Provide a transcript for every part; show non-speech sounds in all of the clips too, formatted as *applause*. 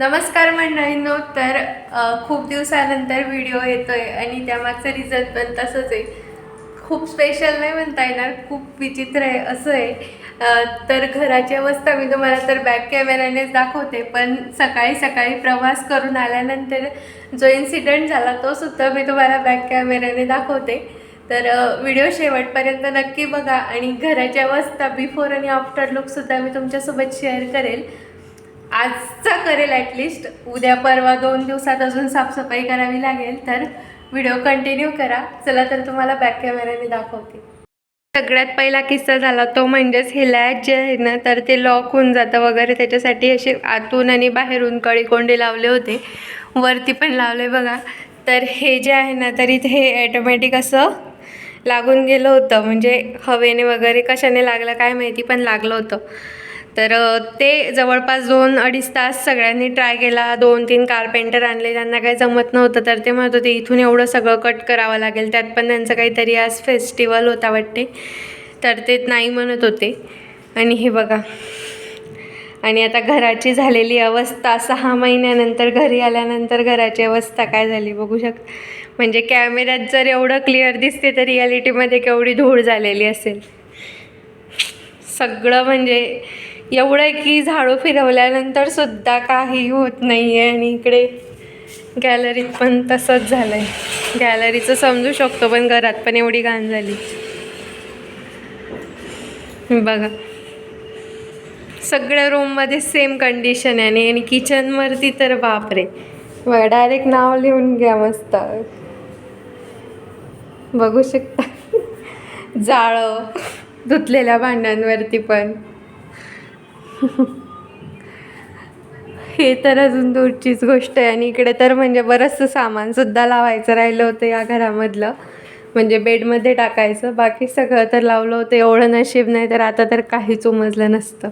नमस्कार मंडळींनो. तर खूप दिवसानंतर व्हिडिओ येतो आहे आणि त्यामागचं रिझन पण तसंच आहे. खूप स्पेशल नाही म्हणता येणार खूप विचित्र आहे असं आहे. तर घराची अवस्था मी तुम्हाला तर बॅक कॅमेऱ्यानेच दाखवते पण सकाळी सकाळी प्रवास करून आल्यानंतर जो इन्सिडेंट झाला तो सुद्धा मी तुम्हाला बॅक कॅमेऱ्याने दाखवते. तर व्हिडिओ शेवटपर्यंत नक्की बघा आणि घराची अवस्था बिफोर आणि आफ्टर लुकसुद्धा मी तुमच्यासोबत शेअर करेल. आजचा करेल ॲटलिस्ट उद्या परवा दोन दिवसात अजून साफसफाई करावी लागेल तर व्हिडिओ कंटिन्यू करा. चला तर तुम्हाला बॅक कॅमेऱ्याने दाखवते. सगळ्यात पहिला किस्सा झाला तो म्हणजेच हे लॅच जे आहे ना तर ते लॉक होऊन जातं वगैरे. त्याच्यासाठी असे आतून आणि बाहेरून कळीकोंडे लावले होते. वरती पण लावले बघा. तर हे जे आहे ना तर इथे हे ॲटोमॅटिक असं लागून गेलं होतं. म्हणजे हवेने वगैरे कशाने लागलं काय माहिती पण लागलं होतं. तर ते जवळपास दोन अडीच तास सगळ्यांनी ट्राय केला. दोन तीन कारपेंटर आणले. त्यांना काही जमत नव्हतं. तर ते म्हणत होते इथून एवढं सगळं कट करावं लागेल. त्यात पण त्यांचं काहीतरी आज फेस्टिवल होता वाटते. तर ते नाही म्हणत होते. आणि हे बघा. आणि आता घराची झालेली अवस्था. सहा महिन्यानंतर घरी आल्यानंतर घराची अवस्था काय झाली बघू शक म्हणजे कॅमेऱ्यात जर एवढं क्लिअर दिसते तर रियालिटीमध्ये केवढी धूळ झालेली असेल. सगळं म्हणजे एवढं आहे की झाडू फिरवल्यानंतर सुद्धा काही होत नाही आहे आणि इकडे गॅलरीत पण तसंच झालं आहे गॅलरीचं समजू शकतो पण घरात पण एवढी घाण झाली. बघा. सगळ्या रूममध्ये सेम कंडिशन आहे आणि आणि किचनवरती तर बापरे. बघा डायरेक्ट नाव लिहून घ्या मस्त. बघू शकता. *laughs* जाळं. धुतलेल्या भांड्यांवरती पण. हे तर अजून दूरचीच गोष्ट आहे आणि इकडे तर म्हणजे बरंचसं सामानसुद्धा लावायचं राहिलं होतं या घरामधलं. म्हणजे बेडमध्ये टाकायचं. बाकी सगळं तर लावलं होतं. एवढं नशीब नाही तर आता तर काहीच उमजलं नसतं.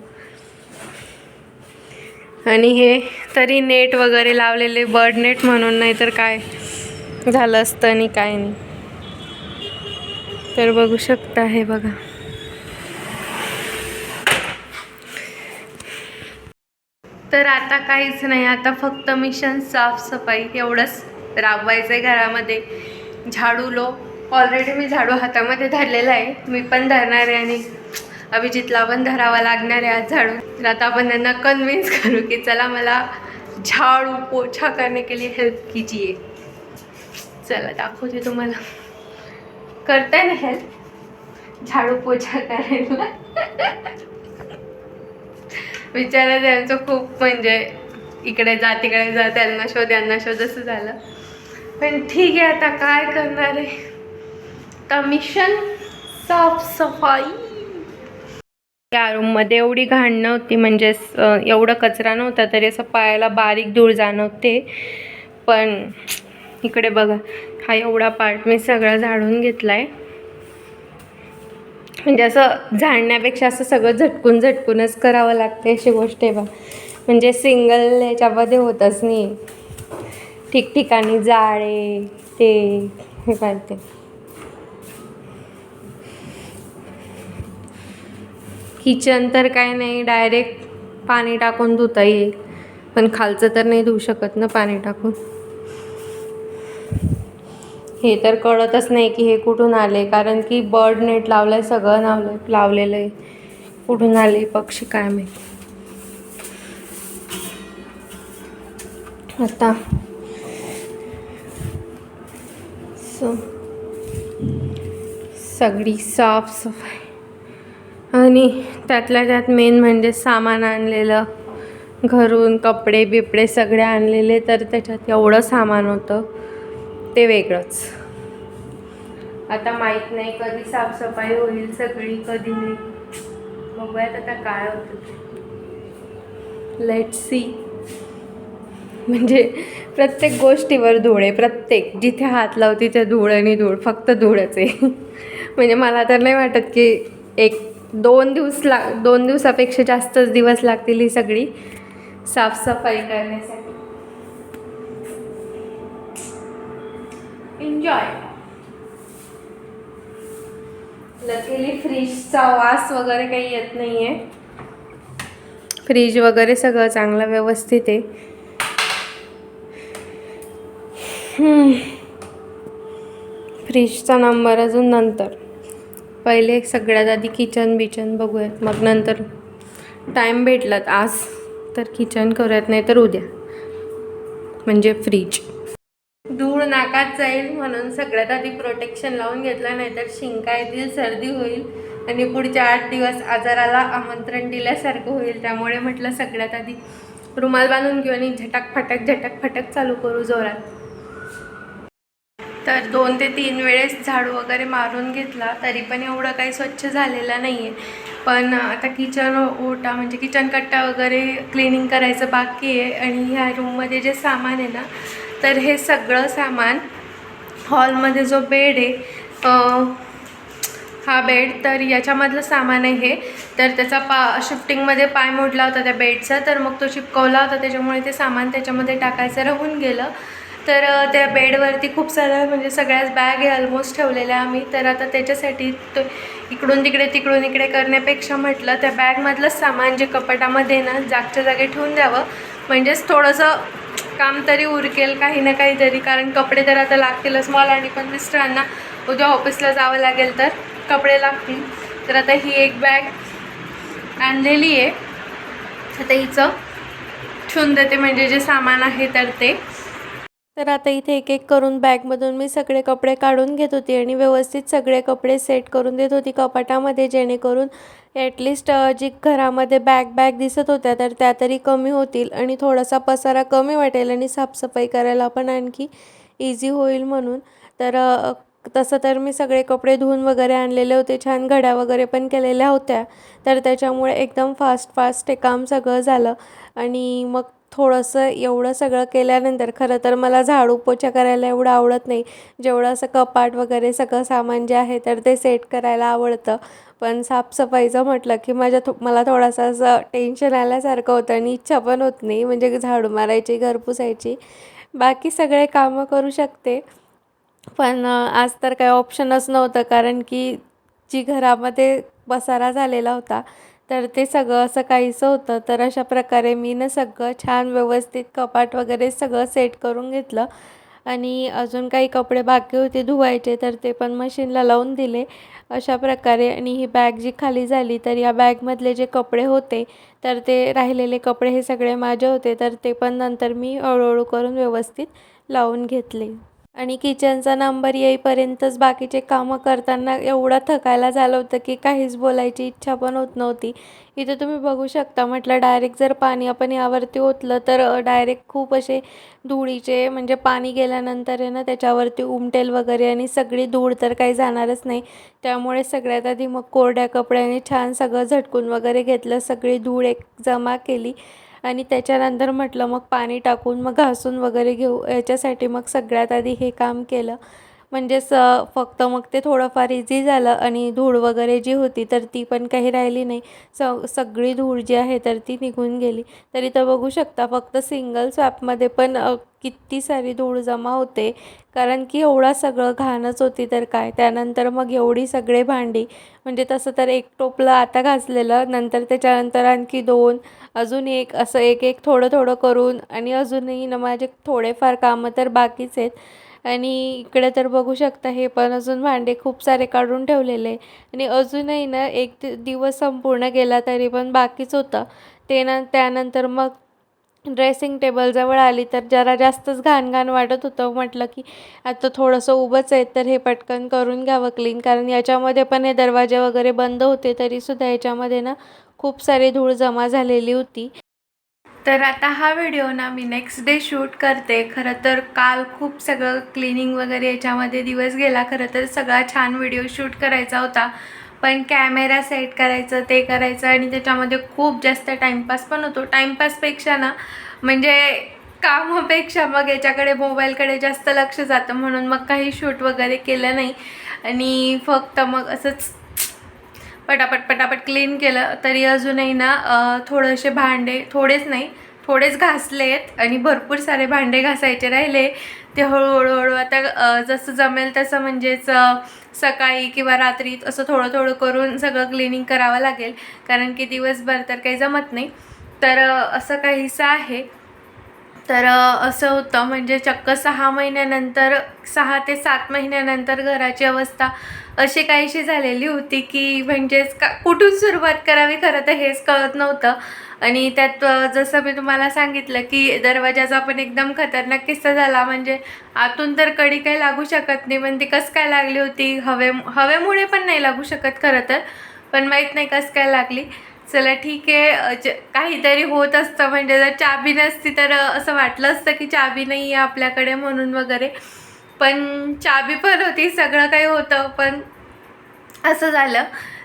आणि हे तरी नेट वगैरे लावलेले बर्ड नेट म्हणून नाही तर काय झालं असतं आणि काय नाही. तर बघू शकता हे बघा. तर आता काहीच नाही आता फक्त मिशन साफसफाई एवढंच राबवायचं आहे घरामध्ये. झाडू लो. ऑलरेडी मी झाडू हातामध्ये धरलेला आहे. मी पण धरणार आहे आणि अभिजितला पण धरावा लागणार आहे आज झाडू. तर आता आपण त्यांना कन्व्हिन्स करू की चला मला झाडू पोछा करने के लिए हेल्प कीजिए. चला दाखवते तुम्हाला. करताय ना हेल्प झाडू पोछा करायला? बिचारा त्यांचं खूप म्हणजे इकडे जा तिकडे जा त्यांना शोध यांना शोध असं झालं. पण ठीक आहे आता काय करणार आहे? कमिशन साफसफाई. त्या रूममध्ये एवढी घाण नव्हती म्हणजे एवढं कचरा नव्हता तरी असं पायाला बारीक धूळ जाणवते. पण इकडे बघा हा एवढा पार्ट मी सगळा झाडून घेतला आहे म्हणजे असं झाडण्यापेक्षा असं सगळं झटकून झटकूनच करावं लागते अशी गोष्ट आहे बा. म्हणजे सिंगल याच्यामध्ये होतच नाही. ठिकठिकाणी जाळे ते हे पाहिजे किचन तर काय नाही डायरेक्ट पाणी टाकून धुता येईल. पण खालचं तर नाही धुवू शकत ना पाणी टाकून. हे तर कळतच नाही की हे कुठून आले कारण की बर्ड नेट आहे सगळं लावलं लावलेलं आहे. कुठून आले पक्षी काय माहिती. आता. सो. सगळी साफसफाई. आणि त्यातल्या त्यात मेन म्हणजे सामान आणलेलं घरून कपडे बिपडे सगळे आणलेले तर त्याच्यात एवढं सामान होतं. ते वेगळंच. आता माहीत नाही कधी साफसफाई होईल सगळी कधी नाही. बघूयात आता काय होतं. लेट सी म्हणजे प्रत्येक गोष्टीवर धूळ आहे प्रत्येक. जिथे हात लाव तिथे धूळ आणि धूळ फक्त धूळच आहे. म्हणजे मला तर नाही वाटत की एक दोन दिवस ला दोन दिवसापेक्षा जास्तच दिवस लागतील ही सगळी साफसफाई करण्यासाठी. एन्जॉय लकीली फ्रीजचा वास वगैरे काही येत नाही आहे फ्रीज वगैरे सगळं चांगलं व्यवस्थित आहे. फ्रीजचा नंबर अजून नंतर. पहिले सगळ्यात आधी किचन बिचन बघूयात. मग नंतर टाईम भेटलात आज तर किचन करूयात नाही तर उद्या. म्हणजे फ्रीज धूळ नाकात जाईल म्हणून सगळ्यात आधी प्रोटेक्शन लावून घेतलं नाही तर शिंका येतील सर्दी होईल आणि पुढच्या आठ दिवस आजाराला आमंत्रण दिल्यासारखं होईल. त्यामुळे म्हटलं सगळ्यात आधी रुमाल बांधून घेऊ आणि झटक फटक झटक फटक चालू करू जोरात. तर दोन ते तीन वेळेस झाडू वगैरे मारून घेतला तरी पण एवढं काही स्वच्छ झालेलं नाही आहे पण आता किचन ओटा म्हणजे किचन कट्टा वगैरे क्लिनिंग करायचं बाकी आहे आणि ह्या रूममध्ये जे सामान आहे ना तर हे सगळं सामान हॉलमध्ये जो बेड आहे हा बेड तर याच्यामधलं सामान आहे हे. तर त्याचा पा शिफ्टिंगमध्ये पाय मोडला होता त्या बेडचा तर मग तो चिपकवला होता. त्याच्यामुळे ते सामान त्याच्यामध्ये टाकायचं राहून गेलं. तर त्या बेडवरती खूप साऱ्या म्हणजे सगळ्याच बॅग आहे ऑलमोस्ट ठेवलेल्या आम्ही. तर आता त्याच्यासाठी तो इकडून तिकडे तिकडून इकडे करण्यापेक्षा म्हटलं त्या बॅगमधलं सामान जे कपाटामध्ये ना जागच्या जागी ठेवून द्यावं. म्हणजेच थोडंसं काम तरी उरकेल काही ना काहीतरी कारण कपडे तर आता लागतीलच. मला आणि पण मिस्टरांना उद्या ऑफिसला जावं लागेल तर कपडे लागतील. तर आता ही एक बॅग आणलेली आहे. आता हिचं ठेवून देते म्हणजे जे सामान आहे तर ते. तर आता इथे एक एक करून बॅगमधून मी सगळे कपडे काढून घेत होती आणि व्यवस्थित सगळे कपडे सेट करून देत होती कपाटामध्ये जेणेकरून ॲटलिस्ट जी घरामध्ये बॅग बॅग दिसत होत्या तर त्या तरी कमी होतील आणि थोडासा पसारा कमी वाटेल आणि साफसफाई करायला पण आणखी इझी होईल म्हणून. तर तसं तर मी सगळे कपडे धुवून वगैरे आणलेले होते छान घड्या वगैरे पण केलेल्या होत्या. तर त्याच्यामुळे एकदम फास्ट फास्ट हे काम सगळं झालं आणि मग थोडंसं एवढं सगळं केल्यानंतर खरं तर मला झाडू पोछा करायला एवढं आवडत नाही. जेवढं असं कपाट वगैरे सगळं सामान जे आहे तर ते सेट करायला आवडतं. पण साफसफाईचं म्हटलं की माझ्या थो मला थोडासा असं टेन्शन आल्यासारखं होतं आणि इच्छा पण होत नाही. म्हणजे झाडू मारायची घर पुसायची. बाकी सगळे कामं करू शकते. पण आज तर काही ऑप्शनच नव्हतं कारण की जी घरामध्ये पसारा झालेला होता तर ते सगळं असं काहीसं होतं. तर अशा प्रकारे मी ना सगळं छान व्यवस्थित कपाट वगैरे सगळं सेट करून घेतलं. आणि अजून काही कपडे बाकी होते धुवायचे तर ते पण मशीनला लावून दिले. अशा प्रकारे आणि ही बॅग जी खाली झाली तर या बॅगमधले जे कपडे होते तर ते राहिलेले कपडे हे सगळे माझे होते. तर ते पण नंतर मी हळूहळू करून व्यवस्थित लावून घेतले. आणि किचनचा नंबर येईपर्यंतच बाकीचे कामं करताना एवढं थकायला झालं होतं की काहीच बोलायची इच्छा पण होत नव्हती. इथे तुम्ही बघू शकता म्हटलं डायरेक्ट जर पाणी आपण यावरती ओतलं तर डायरेक्ट खूप असे धुळीचे म्हणजे पाणी गेल्यानंतर आहे ना त्याच्यावरती उमटेल वगैरे आणि सगळी धूळ तर काही जाणारच नाही. त्यामुळे सगळ्यात आधी मग कोरड्या कपड्याने छान सगळं झटकून वगैरे घेतलं सगळी धूळ एक जमा केली. आणि त्याच्यानंतर म्हटलं मग पाणी टाकून मग घासून वगैरे घेऊ. याच्यासाठी मग सगळ्यात आधी हे काम केलं. म्हणजेच फक्त मग ते थोडंफार इझी झालं आणि धूळ वगैरे जी होती तर ती पण काही राहिली नाही. स सगळी धूळ जी आहे तर ती निघून गेली. तरी तर बघू शकता फक्त सिंगल स्वॅपमध्ये पण किती सारी धूळ जमा होते. कारण की एवढा सगळं घाणच होती तर काय? त्यानंतर मग एवढी सगळे भांडी म्हणजे तसं तर एक टोपलं आता घासलेलं नंतर त्याच्यानंतर आणखी दोन अजून एक असं एक एक थोडं थोडं करून आणि अजूनही ना माझे थोडेफार कामं तर बाकीच आहेत. आणि इकडे तर बघू शकता हे पण अजून भांडे खूप सारे काढून ठेवलेले आणि अजूनही ना एक दिवस संपूर्ण गेला तरी पण बाकीच होतं. ते ना त्यानंतर मग ड्रेसिंग टेबलजवळ आली तर जरा जास्तच घाण घाण वाटत होतं. म्हटलं की आता थोडंसं उभंच आहे तर हे पटकन करून घ्यावं क्लीन कारण याच्यामध्ये पण हे दरवाजे वगैरे बंद होते तरीसुद्धा याच्यामध्ये ना खूप सारी धूळ जमा झालेली होती. तर आता हा व्हिडिओ ना मी नेक्स्ट डे शूट करते. खरं तर काल खूप सगळं क्लिनिंग वगैरे याच्यामध्ये दिवस गेला. खरं तर सगळा छान व्हिडिओ शूट करायचा होता. पण कॅमेरा सेट करायचं ते करायचं आणि त्याच्यामध्ये खूप जास्त टाईमपास पण होतो. टाईमपासपेक्षा ना म्हणजे कामापेक्षा मग याच्याकडे मोबाईलकडे जास्त लक्ष जातं. म्हणून मग काही शूट वगैरे केलं नाही. आणि फक्त मग असंच पटापट पटापट क्लीन केलं. तरी अजूनही ना थोडेसे भांडे थोडेच नाही थोडेच घासले आहेत आणि भरपूर सारे भांडे घासायचे राहिले. ते हळूहळूहळू आता जसं जमेल तसं म्हणजेच सकाळी किंवा रात्री असं थोडं थोडं करून सगळं क्लिनिंग करावं लागेल. कारण की दिवसभर तर काही जमत नाही. तर असं काहीसं आहे. तर असं होतं म्हणजे चक्क सहा महिन्यानंतर सहा ते सात महिन्यानंतर घराची अवस्था अशी काहीशी झालेली होती की म्हणजेच का कुठून सुरुवात करावी खरं तर हेच कळत नव्हतं. आणि त्यात जसं मी तुम्हाला सांगितलं की दरवाजाचा पण एकदम खतरनाक किस्सा झाला. म्हणजे आतून तर कडी काही लागू शकत नाही. पण ती कसं काय लागली होती? हवे हवेमुळे पण नाही लागू शकत खरं तर. पण माहीत नाही कसं काय लागली. चला ठीक आहे. काहीतरी होत असतं. म्हणजे जर चाबी नसती तर असं वाटलं असतं की चाबी नाही आहे आपल्याकडे म्हणून वगैरे. पण चाबी पण होती. सगळं काही होतं. पण असं झालं.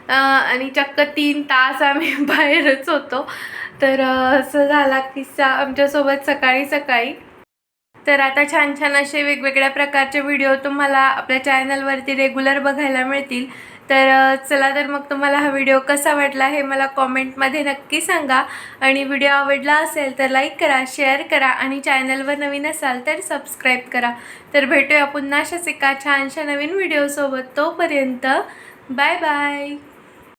आणि चक्क तीन तास आम्ही *laughs* बाहेरच होतो. तर असं झाला किस्सा आमच्यासोबत सकाळी सकाळी. तर आता छान छान असे वेगवेगळ्या प्रकारचे व्हिडिओ तुम्हाला आपल्या चॅनलवरती रेग्युलर बघायला मिळतील. तर चला तर मग तुम्हाला हा व्हिडिओ कसा वाटला हे मला कॉमेंटमध्ये नक्की सांगा. आणि व्हिडिओ आवडला असेल तर लाईक करा शेअर करा आणि चॅनलवर नवीन असाल तर सबस्क्राईब करा. तर भेटूया पुन्हा अशाच एका छानशा नवीन व्हिडिओसोबत तोपर्यंत बाय बाय.